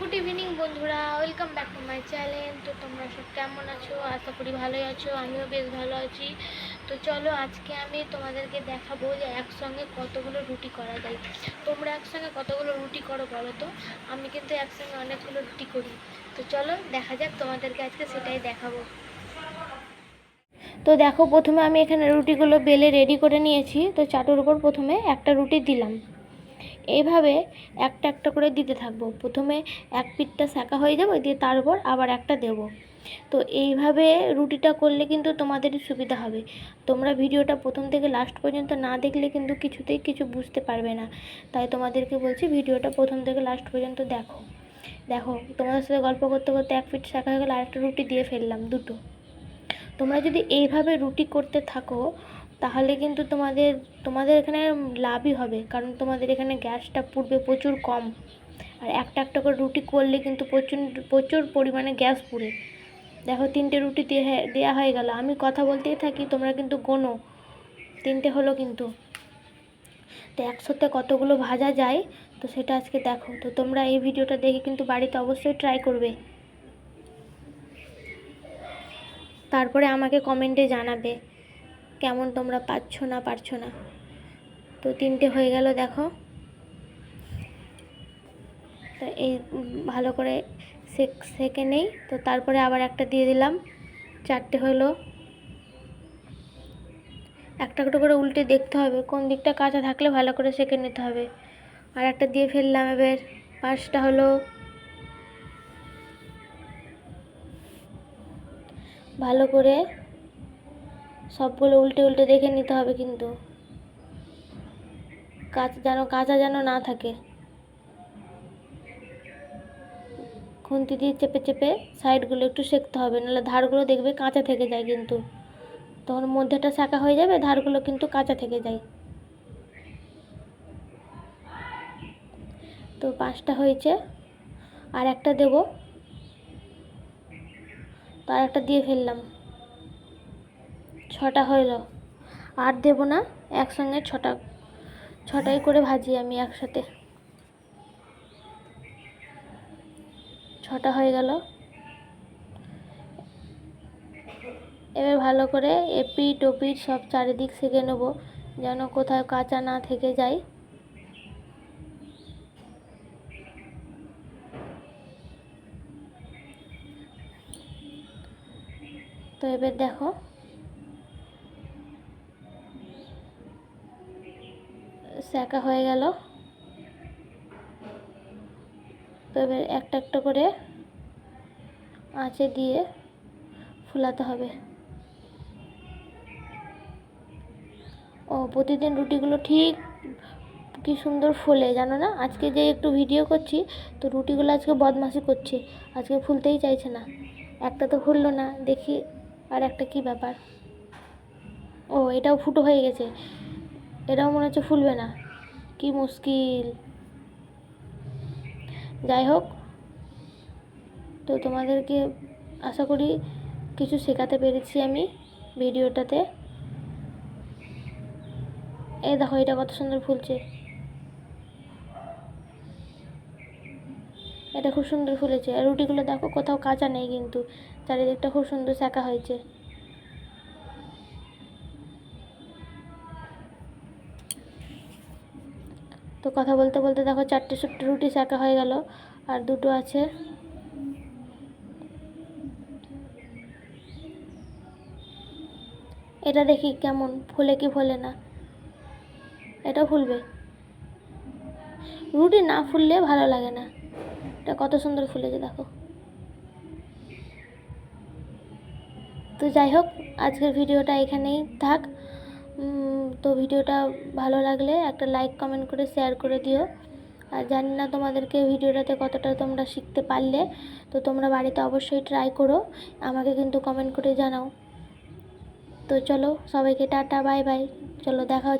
Good evening বন্ধুরা, welcome back to my channel. তো তোমরা সব কেমন আছো? আশা করি ভালোই আছো, আমিও বেশ ভালো আছি। তো চলো আজকে আমি তোমাদেরকে দেখাবো যে একসঙ্গে কতগুলো রুটি করা যায়। তোমরা একসঙ্গে কতগুলো রুটি করো বলো তো? আমি কিন্তু একসঙ্গে অনেকগুলো রুটি করি। তো চলো দেখা যাক তোমাদেরকে আজকে সেটাই দেখাবো। তো দেখো, প্রথমে আমি এখানে রুটিগুলো বেলে রেডি করে নিয়েছি। তো চাটুর উপর প্রথমে একটা রুটি দিলাম। এইভাবে একটা একটা করে দিতে থাকব। প্রথমে এক পিঠটা শাঁকা হয়ে যাবে, দিয়ে তার উপর আবার একটা দেব। তো এইভাবে রুটিটা করলে কিন্তু তোমাদেরই সুবিধা হবে। তোমরা ভিডিওটা প্রথম থেকে লাস্ট পর্যন্ত না দেখলে কিন্তু কিছুতেই কিছু বুঝতে পারবে না। তাই তোমাদেরকে বলছি, ভিডিওটা প্রথম থেকে লাস্ট পর্যন্ত দেখো। দেখো, তোমাদের সাথে গল্প করতে করতে এক পিঠ শাঁকা হয়ে গেলে, আরেকটা রুটি দিয়ে ফেললাম, দুটো। তোমরা যদি এইভাবে রুটি করতে থাকো তাহলে কিন্তু তোমাদের তোমাদের এখানে লাভই হবে, কারণ তোমাদের এখানে গ্যাসটা পুড়বে প্রচুর কম। আর একটা একটা করে রুটি করলে কিন্তু প্রচুর প্রচুর পরিমাণে গ্যাস পুড়ে। দেখো, তিনটে রুটি দিয়ে দেওয়া হয়ে গেল। আমি কথা বলতেই থাকি, তোমরা কিন্তু গোনো। তিনটে হলো কিন্তু। তো একসাথে কতগুলো ভাজা যায়, তো সেটা আজকে দেখো। তো তোমরা এই ভিডিওটা দেখে কিন্তু বাড়িতে অবশ্যই ট্রাই করবে। তারপরে আমাকে কমেন্টে জানাবে। কেমন তোমরা পাচ্ছ না পারছ না। তো তিনটে হয়ে গেল, দেখো। তো এই ভালো করে সেক নেই। তো তারপরে আবার একটা দিয়ে দিলাম। চারটে হলো। একটা একটা করে উল্টে দেখতে হবে, কোন দিকটা কাঁচা থাকলে ভালো করে সেকে নিতে হবে। আর একটা দিয়ে ফেললাম এবার। পাঁচটা হলো। ভালো করে সবগুলো উল্টে উল্টে দেখে নিতে হবে কিন্তু। কাঁচা যেন কাঁচা যেন না থাকে। খুন্তি দিয়ে চেপে চেপে সাইডগুলো একটু সেঁকতে হবে, নাহলে ধারগুলো দেখবে কাঁচা থেকে যায় কিন্তু। তখন মধ্যেটা শাঁকা হয়ে যাবে, ধারগুলো কিন্তু কাঁচা থেকে যায়। তো পাঁচটা হয়েছে। আর একটা দেব। তো আর একটা দিয়ে ফেললাম। ছটা হইল। আর দেব না, একসঙ্গে ছটা, ছটাই করে ভাজি আমি একসাথে। ছটা হয়ে গেল। এবার ভালো করে এপিট ওপিট সব চারিদিক সেঁকে নেব, যেন কোথাও কাঁচা না থেকে যায়। তো এবার দেখো সেঁকা হয়ে গেল। তো এবার একটা একটা করে আঁচে দিয়ে ফুলাতে হবে। ও, প্রতিদিন রুটিগুলো ঠিক কি সুন্দর ফুলে জানো না? আজকে যে একটু ভিডিও করছি, তো রুটিগুলো আজকে বদমাশি করছে। আজকে ফুলতেই চাইছে না। একটা তো ফুললো না, দেখি আর একটা কি ব্যাপার। ও, এটাও ফুটো হয়ে গেছে। এটাও মনে হচ্ছে ফুলবে না। কি মুশকিল। যাই হোক, তো তোমাদেরকে আশা করি কিছু শেখাতে পেরেছি আমি ভিডিওটাতে। এই দেখো, এটা কত সুন্দর ফুলছে। এটা খুব সুন্দর ফুলেছে। আর রুটিগুলো দেখো, কোথাও কাঁচা নেই কিন্তু। চারিদিকটা খুব সুন্দর শেখা হয়েছে। তো কথা বলতে বলতে দেখো চারটে সুট্টে রুটি শাঁকা হয়ে গেল, আর দুটো আছে। এটা দেখি কেমন, ফুলে কি ফোলে না? এটা ফুলবে। রুটি না ফুললে ভালো লাগে না। এটা কত সুন্দর ফুলেছে, দেখো। তো যাই হোক, আজকের ভিডিওটা এখানেই থাক। তো ভিডিওটা ভালো লাগলে একটা লাইক কমেন্ট করে শেয়ার করে দিও। আর জানি না তোমাদেরকে ভিডিওটাতে কতটা তোমরা শিখতে পারলে, তো তোমরা বাড়িতে অবশ্যই ট্রাই করো। আমাকে কিন্তু কমেন্ট করে জানাও। তো চলো, সবাইকে টাটা বাই বাই চলো, দেখা হচ্ছে।